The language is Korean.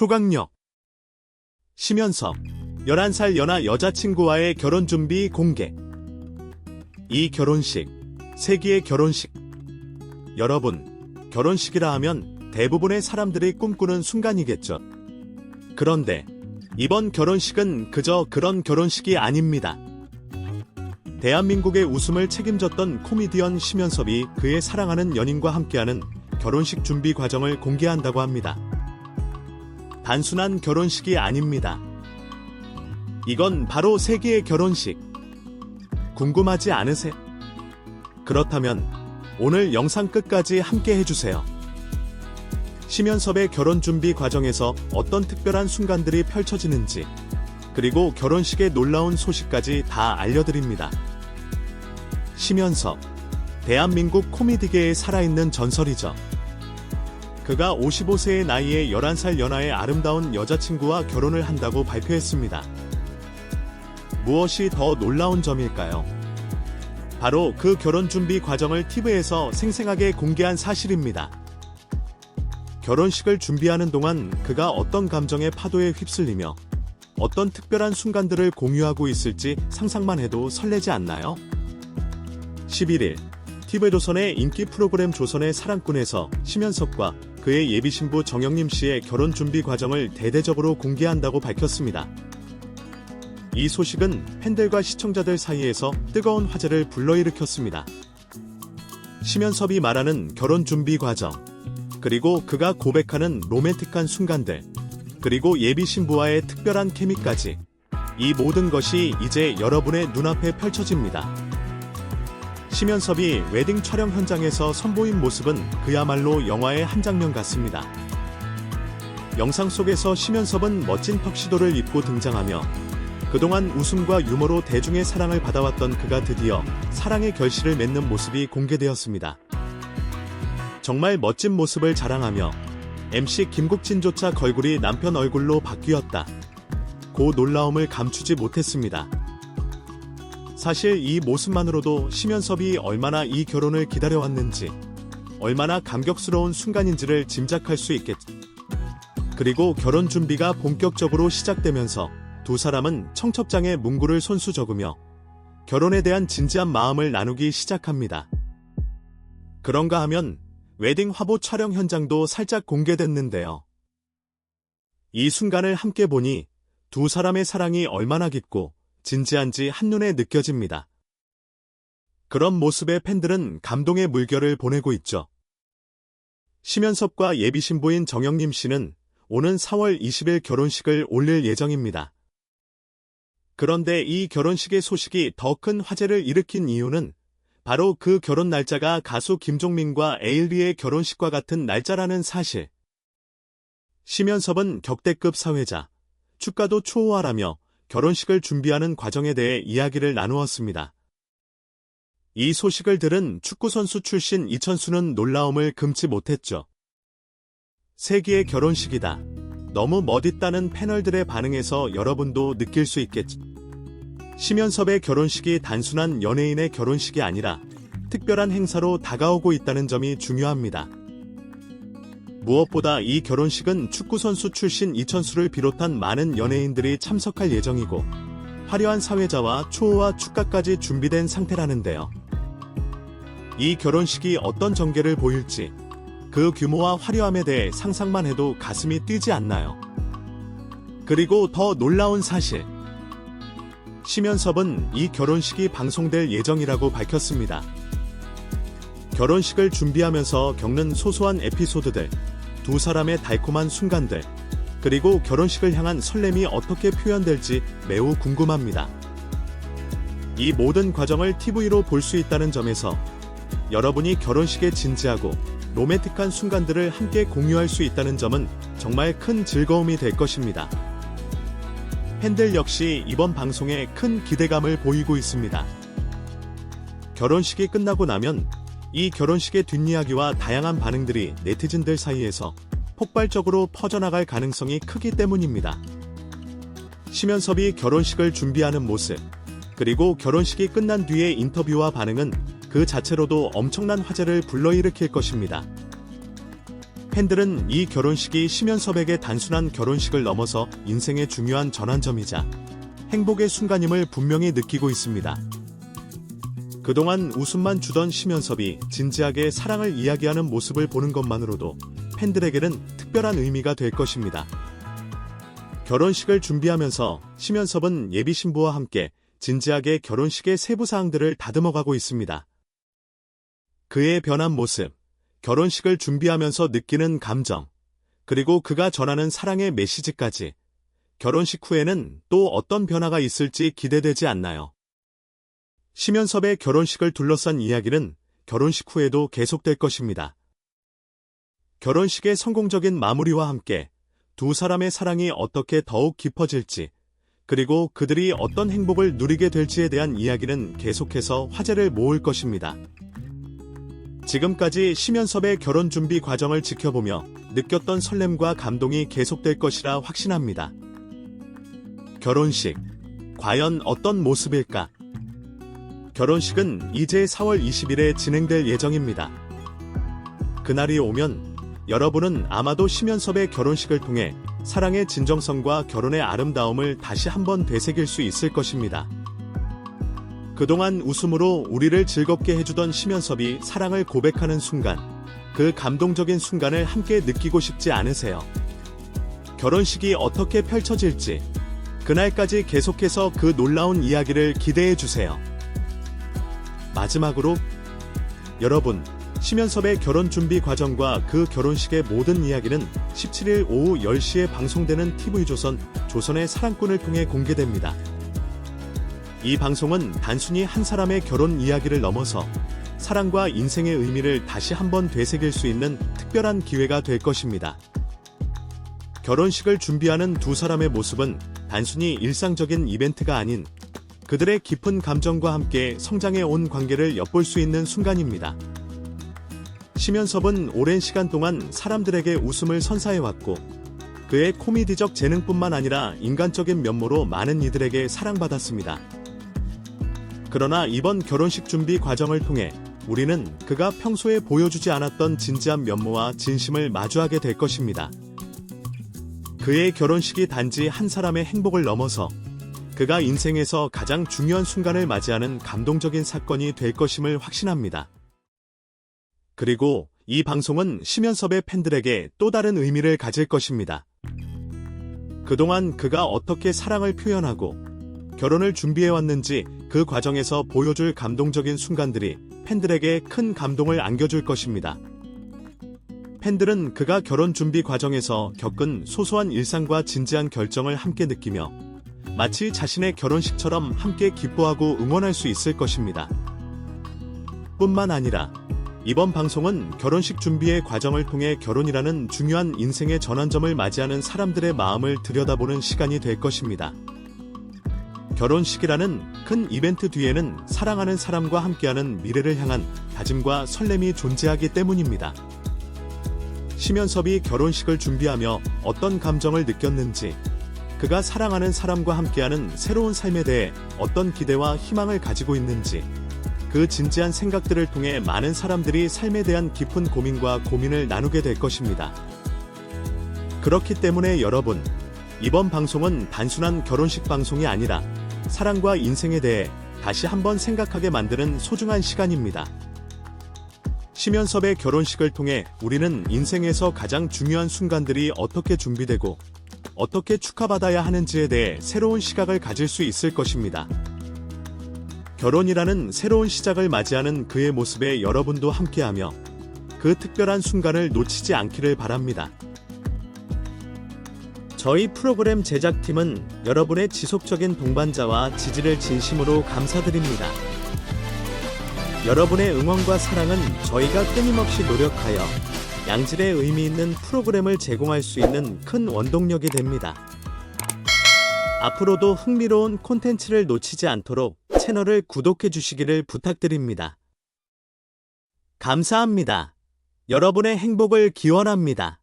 초강력 심연섭 11살 연하 여자친구와의 결혼 준비 공개 이 결혼식 세기의 결혼식 여러분 결혼식이라 하면 대부분의 사람들이 꿈꾸는 순간이겠죠. 그런데 이번 결혼식은 그저 그런 결혼식이 아닙니다. 대한민국의 웃음을 책임졌던 코미디언 심연섭이 그의 사랑하는 연인과 함께하는 결혼식 준비 과정을 공개한다고 합니다. 단순한 결혼식이 아닙니다. 이건 바로 세계의 결혼식. 궁금하지 않으세요? 그렇다면 오늘 영상 끝까지 함께 해주세요. 심연섭의 결혼 준비 과정에서 어떤 특별한 순간들이 펼쳐지는지, 그리고 결혼식의 놀라운 소식까지 다 알려드립니다. 심연섭, 대한민국 코미디계에 살아있는 전설이죠. 그가 55세의 나이에 11살 연하의 아름다운 여자친구와 결혼을 한다고 발표했습니다. 무엇이 더 놀라운 점일까요? 바로 그 결혼 준비 과정을 TV에서 생생하게 공개한 사실입니다. 결혼식을 준비하는 동안 그가 어떤 감정의 파도에 휩쓸리며 어떤 특별한 순간들을 공유하고 있을지 상상만 해도 설레지 않나요? 11일 TV조선의 인기 프로그램 조선의 사랑꾼에서 심연섭과 그의 예비 신부 정영림 씨의 결혼 준비 과정을 대대적으로 공개한다고 밝혔습니다. 이 소식은 팬들과 시청자들 사이에서 뜨거운 화제를 불러일으켰습니다. 심연섭이 말하는 결혼 준비 과정, 그리고 그가 고백하는 로맨틱한 순간들, 그리고 예비 신부와의 특별한 케미까지 이 모든 것이 이제 여러분의 눈앞에 펼쳐집니다. 심연섭이 웨딩 촬영 현장에서 선보인 모습은 그야말로 영화의 한 장면 같습니다. 영상 속에서 심연섭은 멋진 턱시도를 입고 등장하며 그동안 웃음과 유머로 대중의 사랑을 받아왔던 그가 드디어 사랑의 결실을 맺는 모습이 공개되었습니다. 정말 멋진 모습을 자랑하며 MC 김국진조차 걸굴이 남편 얼굴로 바뀌었다. 고 놀라움을 감추지 못했습니다. 사실 이 모습만으로도 심연섭이 얼마나 이 결혼을 기다려왔는지, 얼마나 감격스러운 순간인지를 짐작할 수 있겠죠. 그리고 결혼 준비가 본격적으로 시작되면서 두 사람은 청첩장에 문구를 손수 적으며 결혼에 대한 진지한 마음을 나누기 시작합니다. 그런가 하면 웨딩 화보 촬영 현장도 살짝 공개됐는데요. 이 순간을 함께 보니 두 사람의 사랑이 얼마나 깊고 진지한지 한눈에 느껴집니다. 그런 모습에 팬들은 감동의 물결을 보내고 있죠. 심연섭과 예비 신부인 정영림 씨는 오는 4월 20일 결혼식을 올릴 예정입니다. 그런데 이 결혼식의 소식이 더 큰 화제를 일으킨 이유는 바로 그 결혼 날짜가 가수 김종민과 에일리의 결혼식과 같은 날짜라는 사실. 심연섭은 격대급 사회자, 축가도 초호화라며 결혼식을 준비하는 과정에 대해 이야기를 나누었습니다. 이 소식을 들은 축구선수 출신 이천수는 놀라움을 금치 못했죠. 세기의 결혼식이다. 너무 멋있다는 패널들의 반응에서 여러분도 느낄 수 있겠죠. 심연섭의 결혼식이 단순한 연예인의 결혼식이 아니라 특별한 행사로 다가오고 있다는 점이 중요합니다. 무엇보다 이 결혼식은 축구선수 출신 이천수를 비롯한 많은 연예인들이 참석할 예정이고 화려한 사회자와 초호와 축가까지 준비된 상태라는데요. 이 결혼식이 어떤 전개를 보일지 그 규모와 화려함에 대해 상상만 해도 가슴이 뛰지 않나요? 그리고 더 놀라운 사실. 심연섭은 이 결혼식이 방송될 예정이라고 밝혔습니다. 결혼식을 준비하면서 겪는 소소한 에피소드들, 두 사람의 달콤한 순간들, 그리고 결혼식을 향한 설렘이 어떻게 표현될지 매우 궁금합니다. 이 모든 과정을 TV로 볼 수 있다는 점에서 여러분이 결혼식에 진지하고 로맨틱한 순간들을 함께 공유할 수 있다는 점은 정말 큰 즐거움이 될 것입니다. 팬들 역시 이번 방송에 큰 기대감을 보이고 있습니다. 결혼식이 끝나고 나면 이 결혼식의 뒷이야기와 다양한 반응들이 네티즌들 사이에서 폭발적으로 퍼져나갈 가능성이 크기 때문입니다. 심연섭이 결혼식을 준비하는 모습, 그리고 결혼식이 끝난 뒤의 인터뷰와 반응은 그 자체로도 엄청난 화제를 불러일으킬 것입니다. 팬들은 이 결혼식이 심연섭에게 단순한 결혼식을 넘어서 인생의 중요한 전환점이자 행복의 순간임을 분명히 느끼고 있습니다. 그동안 웃음만 주던 심연섭이 진지하게 사랑을 이야기하는 모습을 보는 것만으로도 팬들에게는 특별한 의미가 될 것입니다. 결혼식을 준비하면서 심연섭은 예비 신부와 함께 진지하게 결혼식의 세부 사항들을 다듬어가고 있습니다. 그의 변한 모습, 결혼식을 준비하면서 느끼는 감정, 그리고 그가 전하는 사랑의 메시지까지 결혼식 후에는 또 어떤 변화가 있을지 기대되지 않나요? 심연섭의 결혼식을 둘러싼 이야기는 결혼식 후에도 계속될 것입니다. 결혼식의 성공적인 마무리와 함께 두 사람의 사랑이 어떻게 더욱 깊어질지, 그리고 그들이 어떤 행복을 누리게 될지에 대한 이야기는 계속해서 화제를 모을 것입니다. 지금까지 심연섭의 결혼 준비 과정을 지켜보며 느꼈던 설렘과 감동이 계속될 것이라 확신합니다. 결혼식. 과연 어떤 모습일까? 결혼식은 이제 4월 20일에 진행될 예정입니다. 그날이 오면 여러분은 아마도 심연섭의 결혼식을 통해 사랑의 진정성과 결혼의 아름다움을 다시 한번 되새길 수 있을 것입니다. 그동안 웃음으로 우리를 즐겁게 해주던 심연섭이 사랑을 고백하는 순간, 그 감동적인 순간을 함께 느끼고 싶지 않으세요? 결혼식이 어떻게 펼쳐질지, 그날까지 계속해서 그 놀라운 이야기를 기대해 주세요. 마지막으로, 여러분, 심연섭의 결혼 준비 과정과 그 결혼식의 모든 이야기는 17일 오후 10시에 방송되는 TV조선, 조선의 사랑꾼을 통해 공개됩니다. 이 방송은 단순히 한 사람의 결혼 이야기를 넘어서 사랑과 인생의 의미를 다시 한번 되새길 수 있는 특별한 기회가 될 것입니다. 결혼식을 준비하는 두 사람의 모습은 단순히 일상적인 이벤트가 아닌 그들의 깊은 감정과 함께 성장해 온 관계를 엿볼 수 있는 순간입니다. 심연섭은 오랜 시간 동안 사람들에게 웃음을 선사해왔고 그의 코미디적 재능뿐만 아니라 인간적인 면모로 많은 이들에게 사랑받았습니다. 그러나 이번 결혼식 준비 과정을 통해 우리는 그가 평소에 보여주지 않았던 진지한 면모와 진심을 마주하게 될 것입니다. 그의 결혼식이 단지 한 사람의 행복을 넘어서 그가 인생에서 가장 중요한 순간을 맞이하는 감동적인 사건이 될 것임을 확신합니다. 그리고 이 방송은 심연섭의 팬들에게 또 다른 의미를 가질 것입니다. 그동안 그가 어떻게 사랑을 표현하고 결혼을 준비해왔는지 그 과정에서 보여줄 감동적인 순간들이 팬들에게 큰 감동을 안겨줄 것입니다. 팬들은 그가 결혼 준비 과정에서 겪은 소소한 일상과 진지한 결정을 함께 느끼며 마치 자신의 결혼식처럼 함께 기뻐하고 응원할 수 있을 것입니다. 뿐만 아니라 이번 방송은 결혼식 준비의 과정을 통해 결혼이라는 중요한 인생의 전환점을 맞이하는 사람들의 마음을 들여다보는 시간이 될 것입니다. 결혼식이라는 큰 이벤트 뒤에는 사랑하는 사람과 함께하는 미래를 향한 다짐과 설렘이 존재하기 때문입니다. 심연섭이 결혼식을 준비하며 어떤 감정을 느꼈는지, 그가 사랑하는 사람과 함께하는 새로운 삶에 대해 어떤 기대와 희망을 가지고 있는지, 그 진지한 생각들을 통해 많은 사람들이 삶에 대한 깊은 고민과 고민을 나누게 될 것입니다. 그렇기 때문에 여러분, 이번 방송은 단순한 결혼식 방송이 아니라 사랑과 인생에 대해 다시 한번 생각하게 만드는 소중한 시간입니다. 심연섭의 결혼식을 통해 우리는 인생에서 가장 중요한 순간들이 어떻게 준비되고 어떻게 축하받아야 하는지에 대해 새로운 시각을 가질 수 있을 것입니다. 결혼이라는 새로운 시작을 맞이하는 그의 모습에 여러분도 함께하며 그 특별한 순간을 놓치지 않기를 바랍니다. 저희 프로그램 제작팀은 여러분의 지속적인 동반자와 지지를 진심으로 감사드립니다. 여러분의 응원과 사랑은 저희가 끊임없이 노력하여 양질의 의미 있는 프로그램을 제공할 수 있는 큰 원동력이 됩니다. 앞으로도 흥미로운 콘텐츠를 놓치지 않도록 채널을 구독해 주시기를 부탁드립니다. 감사합니다. 여러분의 행복을 기원합니다.